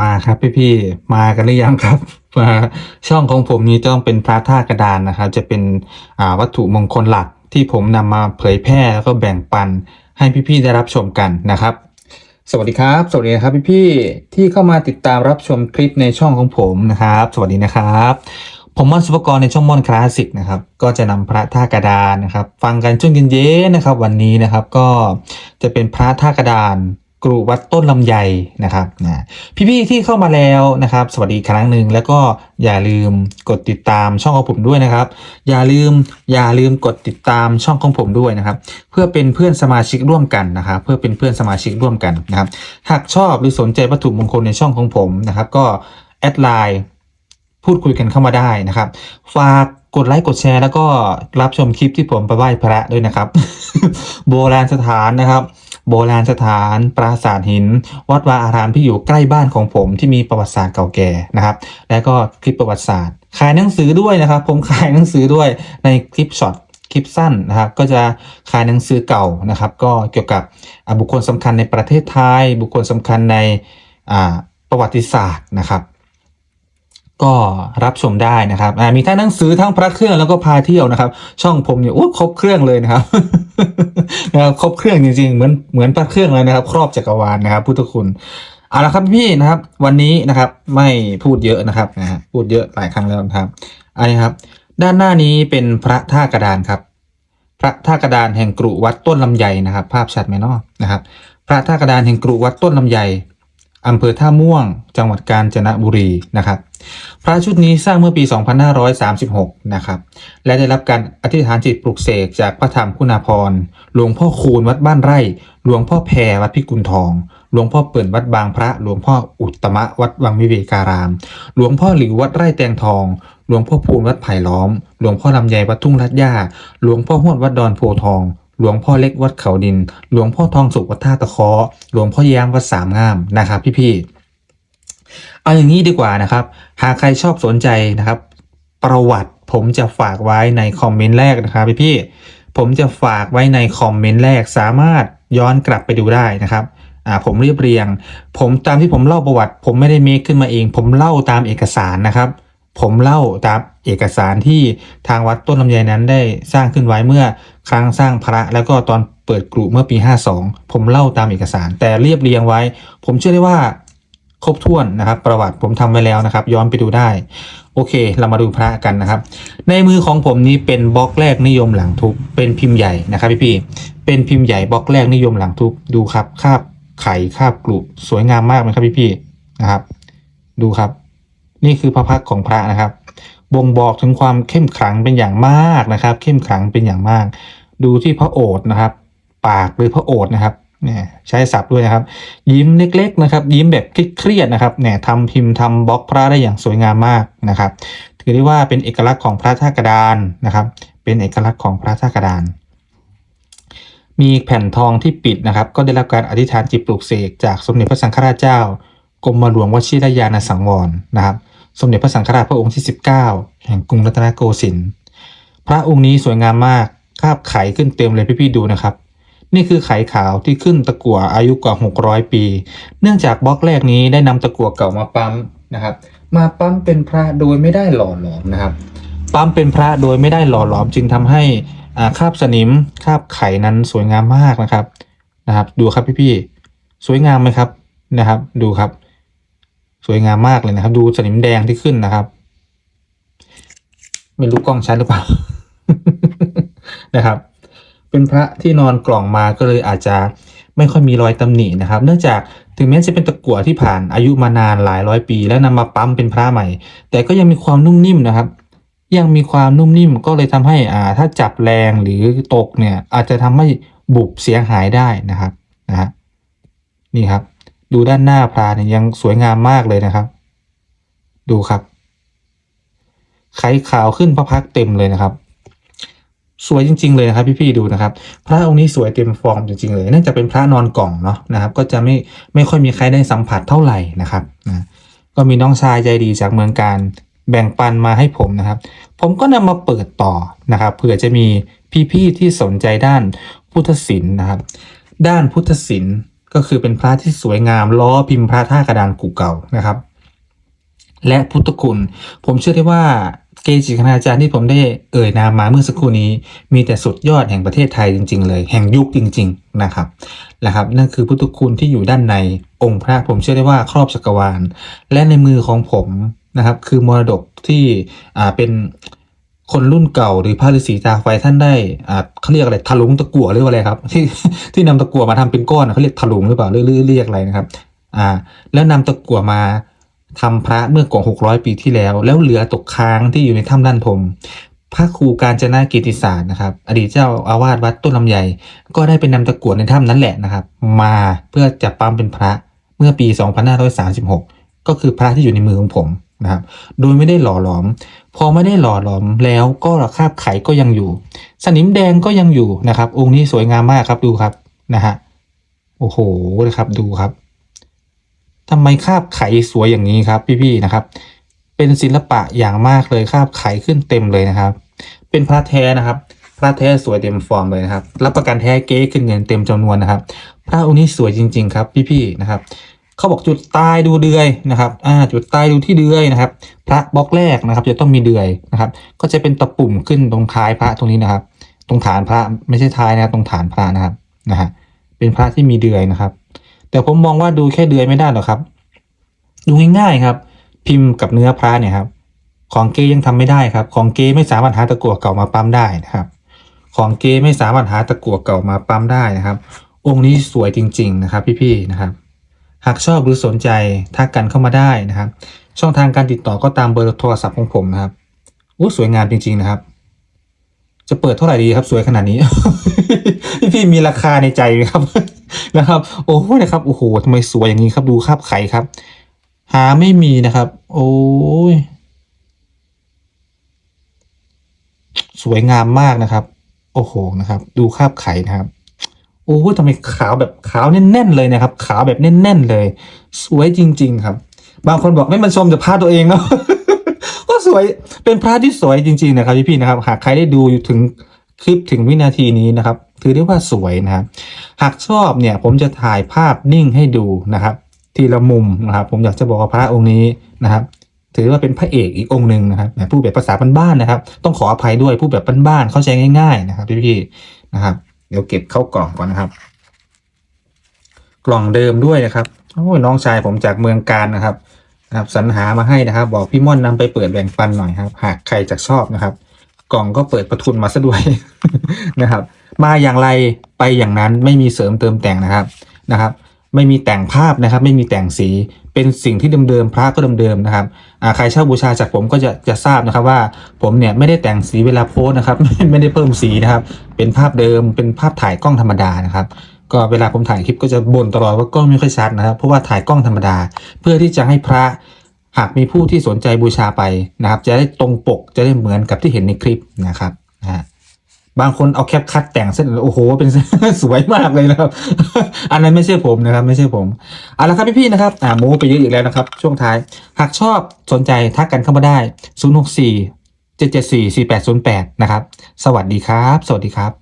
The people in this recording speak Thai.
มาครับพี่พี่มากันหรือยังครับมาช่องของผมนี้ต้องเป็นพระธาตุกระดานนะครับ จะเป็นวัตถุมงคลหลักที่ผมนำมาเผยแพร่แล้วก็แบ่งปันให้พี่พี่ได้รับชมกันนะครับ สวัสดีครับ สวัสดีนะครับพี่พี่ที่เข้ามาติดตามรับชมคลิปในช่องของผมนะครับ สวัสดีนะครับ ผมมอนสุภกรในช่องมอนคลาสสิกนะครับ ก็จะนำพระท่ากระดานนะครับ ฟังกันช่วงเย็นๆนะครับ วันนี้นะครับก็จะเป็นพระท่ากระดาน กรุวัดต้นลำไยนะครับนะพี่ๆที่เข้ามาแล้วนะครับ สวัสดีครั้งหนึ่งแล้วก็อย่าลืมกดติดตามช่องของผมด้วยนะครับ อย่าลืมอย่าลืมกดติดตามช่องของผมด้วยนะครับ เพื่อเป็นเพื่อนสมาชิกร่วมกันนะครับ เพื่อเป็นเพื่อนสมาชิกร่วมกันนะครับ หากชอบหรือสนใจวัตถุมงคลในช่องของผมนะครับ ก็แอดไลน์พูดคุยกันเข้ามาได้นะครับ ฝากกดไลค์กดแชร์ แล้วก็รับชมคลิปที่ผมไปไหว้พระด้วยนะครับ โบราณสถานนะครับ โบราณสถาน ปราสาทหิน วัดวาอารามที่อยู่ใกล้บ้านของผมที่มีประวัติศาสตร์เก่าแก่นะครับ และก็คลิปประวัติศาสตร์ ขายหนังสือด้วยนะครับ ผมขายหนังสือด้วยในคลิปช็อตคลิปสั้นนะครับก็จะขายหนังสือเก่านะครับ ก็เกี่ยวกับบุคคลสำคัญในประเทศไทย บุคคลสำคัญในประวัติศาสตร์นะครับ ก็รับชมได้นะครับมีทั้งหนังสือทั้งพระเครื่องแล้วก็พาเที่ยวนะครับ ช่องผมเนี่ยโอ้ครบเครื่องเลยนะครับนะครับครบเครื่องจริงๆเหมือนเหมือนพระเครื่องเลยนะครับ ครอบจักรวาลนะครับพุทธคุณเอาละครับพี่นะครับ วันนี้นะครับไม่พูดเยอะนะครับนะฮะพูดเยอะหลายครั้งแล้วนะครับอันนี้ครับ ด้านหน้านี้เป็นพระท่ากระดานครับ พระท่ากระดานแห่งกรุวัดต้นลำไยนะครับ ภาพชัดไหมเนาะนะครับ พระท่ากระดานแห่งกรุวัดต้นลำไย อำเภอท่าม่วง จังหวัดกาญจนบุรีนะครับ พระชุดนี้สร้างเมื่อปี 2536 นะครับ และได้รับการอธิษฐานจิตปลุกเสกจากพระธรรมคุณาภรณ์หลวงพ่อคูณวัดบ้านไร่ หลวงพ่อแพรวัดพิกุลทอง หลวงพ่อเปิ่นวัดบางพระ หลวงพ่ออุตมะวัดวังวิเวการาม หลวงพ่อหลิววัดไร่แตงทอง หลวงพ่อพูนวัดไผ่ล้อม หลวงพ่อลำไยวัดทุ่งลัดย่า หลวงพ่อห้วดวัดดอนโพทอง หลวงพ่อเล็กวัดเขาดิน หลวงพ่อทองสุขวัดท่าตะเคอหลวงพ่อแย้มวัดสามงามนะครับ พี่ๆเอาอย่างนี้ดีกว่านะครับ หากใครชอบสนใจนะครับ ประวัติผมจะฝากไว้ในคอมเมนต์แรกนะครับพี่พี่ๆผมจะฝากไว้ในคอมเมนต์แรกสามารถย้อนกลับไปดูได้นะครับอ่าผมเรียบเรียง ผมตามที่ผมเล่าประวัติ ผมไม่ได้เมคขึ้นมาเอง ผมเล่าตามเอกสารนะครับ ผมเล่าตามเอกสารที่ทางวัดต้นลำไยนั้นได้สร้างขึ้นไว้เมื่อครั้งสร้างพระแล้วก็ตอนเปิดกรุเมื่อปี 52 ผมเล่าตามเอกสาร แต่เรียบเรียงไว้ ผมเชื่อได้ว่าครบถ้วนนะครับ ประวัติผมทำไว้แล้วนะครับ ย้อนไปดูได้ โอเค เรามาดูพระกันนะครับ ในมือของผมนี้เป็นบล็อกแรกนิยมหลังทุบเป็นพิมพ์ใหญ่นะครับพี่พี่ๆเป็นพิมพ์ใหญ่บล็อกแรกนิยมหลังทุบดูครับคาบไข่คาบกลุสวยงามมากนะครับพี่พี่ๆนะครับ ดูครับ นี่คือพระพักของพระนะครับ บ่งบอกถึงความเข้มขลังเป็นอย่างมากนะครับ เข้มขลังเป็นอย่างมาก ดูที่พระโอษฐ์นะครับ ปากหรือพระโอษฐ์นะครับเนี่ยใช้ศัพท์ด้วยนะครับ ยิ้มเล็กๆนะครับ ยิ้มแบบเครียดๆนะครับเนี่ยทำพิมพ์ทำบล็อกพระได้อย่างสวยงามมากนะครับ ถือได้ว่าเป็นเอกลักษณ์ของพระท่ากระดานนะครับ เป็นเอกลักษณ์ของพระท่ากระดาน มีแผ่นทองที่ปิดนะครับ ก็ได้รับการอธิษฐานจิตปลุกเสกจากสมเด็จพระสังฆราชเจ้ากรมหลวงวชิรยานสังวรนะครับ สมเด็จพระสังฆราชพระองค์ที่ 19 แห่งกรุงรัตนโกสินทร์พระองค์นี้สวยงามมากคาบไขขึ้นเต็มเลยพี่ๆดูนะครับ นี่คือไขขาวที่ขึ้นตะกั่วอายุกว่า 600 ปี เนื่องจากบล็อกแรกนี้ได้นำตะกั่วเก่ามาปั๊มนะครับ มาปั๊มเป็นพระโดยไม่ได้หล่อหลอมนะครับ ปั๊มเป็นพระโดยไม่ได้หล่อหลอมจึงทำให้อาคาบสนิมคาบไขนั้นสวยงามมากนะครับนะครับ ดูครับพี่ๆสวยงามไหมครับนะครับ ดูครับ สวยงามมากเลยนะครับ ดูสนิมแดงที่ขึ้นนะครับ ไม่รู้กล้องชัดหรือเปล่านะครับ เป็นพระที่นอนกล่องมาก็เลยอาจจะไม่ค่อยมีรอยตำหนินะครับ เนื่องจากถึงแม้จะเป็นตะกั่วที่ผ่านอายุมานานหลายร้อยปี แล้วนำมาปั๊มเป็นพระใหม่ แต่ก็ยังมีความนุ่มนิ่มนะครับ ยังมีความนุ่มนิ่มก็เลยทำให้อ่าถ้าจับแรงหรือตกเนี่ย อาจจะทำให้บุบเสียหายได้นะครับนะฮะนี่ครับ ดูด้านหน้าพระเนี่ยยังสวยงามมากเลยนะครับ ดูครับไข่ขาวขึ้นพระพักเต็มเลยนะครับ สวยจริง ๆ เลยนะครับ พี่ๆดูนะครับ พระองค์นี้สวยเต็มฟอร์มจริง ๆ เลยเนื่องจากเป็นพระนอนกล่องเนาะนะครับ ก็จะไม่ไม่ค่อยมีใครได้สัมผัสเท่าไหร่นะครับนะก็มีน้องชายใจดีจากเมืองการแบ่งปันมาให้ผมนะครับ ผมก็นำมาเปิดต่อนะครับเผื่อจะมีพี่ๆที่สนใจด้านพุทธศิลป์นะครับ ด้านพุทธศิลป์ ก็คือเป็นพระที่สวยงามล้อพิมพ์พระท่ากระดานกูเก่านะครับ และพุทธคุณ ผมเชื่อได้ว่าเกจิคณาจารย์ที่ผมได้เอ่ยนามมาเมื่อสักครู่นี้ มีแต่สุดยอดแห่งประเทศไทยจริง ๆ เลย แห่งยุคจริง ๆนะครับนะครับ นั่นคือพุทธคุณที่อยู่ด้านในองค์พระผมเชื่อได้ว่าครอบจักรวาล และในมือของผมนะครับ คือมรดกที่อ่าเป็น คนรุ่นเก่าหรือพระฤาษีตาไฟท่านได้อ่าเขาเรียกอะไรทะลุงตะกั่วหรือว่าอะไรครับ ที่ที่นำตะกั่วมาทำเป็นก้อนอะเขาเรียกทะลุงหรือเปล่าหรือหรือเรียกอะไรนะครับ อ่า แล้วนำตะกั่วมาทำพระเมื่อกว่า600ปีที่แล้ว แล้วเหลือตกค้างที่อยู่ในถ้ำด้านทมพระครูการจนากิติศาสตร์นะครับ อดีตเจ้าอาวาสวัดต้นลำไยก็ได้ไปนำตะกั่วในถ้ำนั้นแหละนะครับ มาเพื่อจะปั๊มเป็นพระเมื่อปี 2536 ก็คือพระที่อยู่ในมือของผมนะครับ โดยไม่ได้หล่อหลอม พอไม่ได้หล่อหลอมแล้วก็คาบไขก็ยังอยู่ สนิมแดงก็ยังอยู่นะครับ องค์นี้สวยงามมากครับดูครับนะฮะโอ้โหนะครับดูครับทำไมคาบไขสวยอย่างนี้ครับ พี่ๆนะครับ เป็นศิลปะอย่างมากเลยคาบไขขึ้นเต็มเลยนะครับ เป็นพระแท้นะครับ พระแท้สวยเต็มฟอร์มเลยนะครับ รับประกันแท้เก๊ขึ้นเงินเต็มจำนวนนะครับ พระองค์นี้สวยจริง ๆ ครับ พี่ๆนะครับ เขาบอกจุดตายดูเดือยนะครับอ่าจุดตายดูที่เดือยนะครับ พระบล็อกแรกนะครับ จะต้องมีเดือยนะครับ ก็จะเป็นตะปุ่มขึ้นตรงท้ายพระตรงนี้นะครับ ตรงฐานพระไม่ใช่ท้ายนะครับตรงฐานพระนะครับนะฮะเป็นพระที่มีเดือยนะครับ แต่ผมมองว่าดูแค่เดือยไม่ได้หรอกครับ ดูง่ายๆครับ พิมพ์กับเนื้อพระเนี่ยครับ ของเกยังทำไม่ได้ครับ ของเกไม่สามารถหาตะกั่วเก่ามาปั๊มได้นะครับ ของเกไม่สามารถหาตะกั่วเก่ามาปั๊มได้นะครับ องค์นี้สวยจริง ๆ นะครับ พี่ๆนะครับ หากชอบหรือสนใจทักกันเข้ามาได้นะครับ ช่องทางการติดต่อก็ตามเบอร์โทรศัพท์ของผมนะครับอู้สวยงามจริง ๆ นะครับ จะเปิดเท่าไหร่ดีครับ สวยขนาดนี้ พี่ๆมีราคาในใจไหมครับ นะครับ โอ้โหนะครับโอ้โหทำไมสวยอย่างนี้ครับดูคาบไข่ครับ หาไม่มีนะครับ โอ้ยสวยงามมากนะครับ โอ้โหนะครับ ดูคาบไข่นะครับ โอ้ทำไมขาวแบบขาวแน่นๆเลยนะครับ ขาวแบบแน่นๆเลย สวยจริง ๆ ครับ บางคนบอกไม่มันชมแต่พระตัวเองเนาะก็สวยเป็นพระที่สวยจริง ๆ นะครับพี่ๆนะครับ หากใครได้ดูถึงคลิปถึงวินาทีนี้นะครับ ถือได้ว่าสวยนะครับหากชอบเนี่ยผมจะถ่ายภาพนิ่งให้ดูนะครับ ทีละมุมนะครับ ผมอยากจะบอกว่าพระองค์นี้นะครับถือว่าเป็นพระเอกอีกองค์หนึ่งนะครับแบบพูดแบบภาษาบ้านๆนะครับ ต้องขออภัยด้วยพูดแบบบ้านๆเข้าใจง่าย ๆ นะครับพี่ๆนะครับ เดี๋ยวเก็บเข้ากล่องก่อนนะครับ กล่องเดิมด้วยนะครับโอ้ยน้องชายผมจากเมืองการนะครับนะครับสรรหามาให้นะครับ บอกพี่ม่อนนำไปเปิดแบ่งปันหน่อยครับ หากใครจะชอบนะครับ กล่องก็เปิดประทุนมาซะด้วยนะครับ มาอย่างไรไปอย่างนั้นไม่มีเสริมเติมแต่งนะครับนะครับ ไม่มีแต่งภาพนะครับ ไม่มีแต่งสี เป็นสิ่งที่เดิมๆพระก็เดิมๆนะครับใครเช่าบูชาจากผมก็จะจะทราบนะครับว่าผมเนี่ยไม่ได้แต่งสีเวลาโพสนะครับไม่ไม่ได้เพิ่มสีนะครับเป็นภาพเดิมเป็นภาพถ่ายกล้องธรรมดานะครับก็เวลาผมถ่ายคลิปก็จะบ่นตลอดว่ากล้องไม่ค่อยชัดนะครับ เพราะว่าถ่ายกล้องธรรมดา เพื่อที่จะให้พระหากมีผู้ที่สนใจบูชาไปนะครับ จะได้ตรงปกจะได้เหมือนกับที่เห็นในคลิปนะครับนะฮะ บางคนเอาแคปคัดแต่งเส้นโอ้โห เป็นสวยมากเลยนะครับ อันนั้นไม่ใช่ผมนะครับ ไม่ใช่ผมเอาละครับพี่ๆนะครับอ่าโมไปเยอะอีกแล้วนะครับ ช่วงท้าย หากชอบสนใจทักกันเข้ามาได้ 064 774 4808 นะครับ สวัสดีครับ สวัสดีครับ